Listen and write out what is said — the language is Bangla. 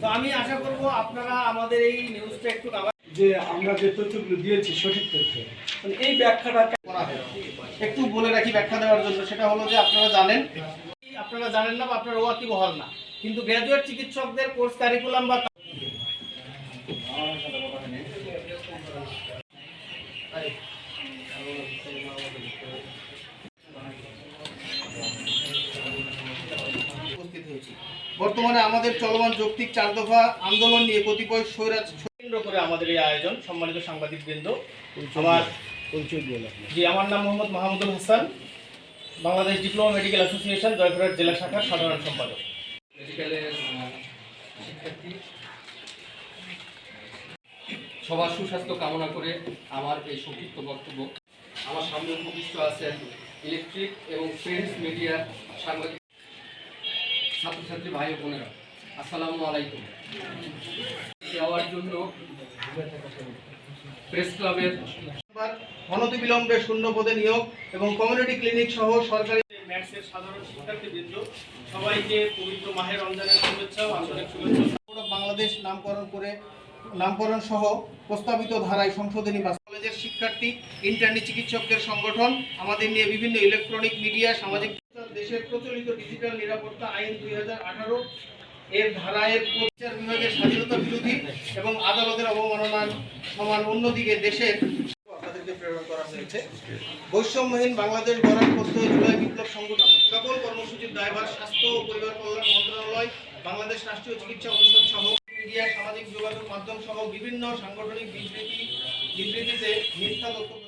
তো আমি আশা করব আপনারা আমাদের এই নিউজটা একটু যে আমরা যে তথ্যগুলো দিয়েছি সঠিক তথ্য। মানে এই ব্যাখ্যাটা করা হয়? একটু বলে রাখি ব্যাখ্যা দেওয়ার জন্য। সেটা হলো যে আপনারা জানেন আপনারা জানেন না বা আপনারা ওয়াকিবহাল না। কিন্তু গ্র্যাজুয়েট চিকিৎসকদের কোর্স কারিকুলাম বা বর্তমানে আমাদের চলমান যৌক্তিক চার দফা আন্দোলন নিয়ে কতিপয় স্বৈরাজ কেন্দ্র করে আমাদের এই আয়োজন সম্মানিত সাংবাদিক বৃন্দ আমার জি আমার নাম Mohammad Mahmudul Hasan Bangladesh diploma medical association Joypurhat জেলা শাখার সাধারণ সম্পাদক। মেডিকেলের সবার সুস্বাস্থ্য কামনা করে আমার এই সংক্ষিপ্ত বক্তব্য। আমার সামনে উপবিষ্ট আছেন ইলেকট্রিক এবং প্রিন্ট মিডিয়ার সাংবাদিক ছাত্রছাত্রী ভাই বোনেরা আসসালামু আলাইকুম। দেওয়ার জন্য প্রেস ক্লাবের অনতিবিলম্বে শূন্য পদে নিয়োগ এবং কমিউনিটি ক্লিনিক সহ সরকারি ম্যাথসের সাধারণ শিক্ষার্থীবৃন্দ সবাইকে পবিত্র মাহের রমজানের শুভেচ্ছা ও আন্তরিক শুভেচ্ছা। বাংলাদেশ নামকরণ করে নামকরণ সহ প্রস্তাবিত ধারায় সংশোধনী বাস কলেজের শিক্ষার্থী ইন্টার্নি চিকিৎসকদের সংগঠন আমাদের নিয়ে বিভিন্ন ইলেকট্রনিক মিডিয়া সামাজিক দেশের প্রচলিত ডিজিটাল নিরাপত্তা আইন দুই এর ধারায়ের বিচার বিভাগের স্বাধীনতা বিরোধী এবং আদালতের অবমাননার সমান অন্যদিকে দেশের বৈষম্যহীন বাংলাদেশ গড়ার জুলাই বিপ্লব সংগঠন। সকল কর্মসূচির দায়ভার স্বাস্থ্য ও পরিবার কল্যাণ মন্ত্রণালয়, বাংলাদেশ রাষ্ট্রীয় চিকিৎসা অনুষদ সহ মিডিয়া, সামাজিক যোগাযোগ মাধ্যম সহ বিভিন্ন সাংগঠনিক বিবৃতি বিবৃতিতে মিথ্যা তথ্য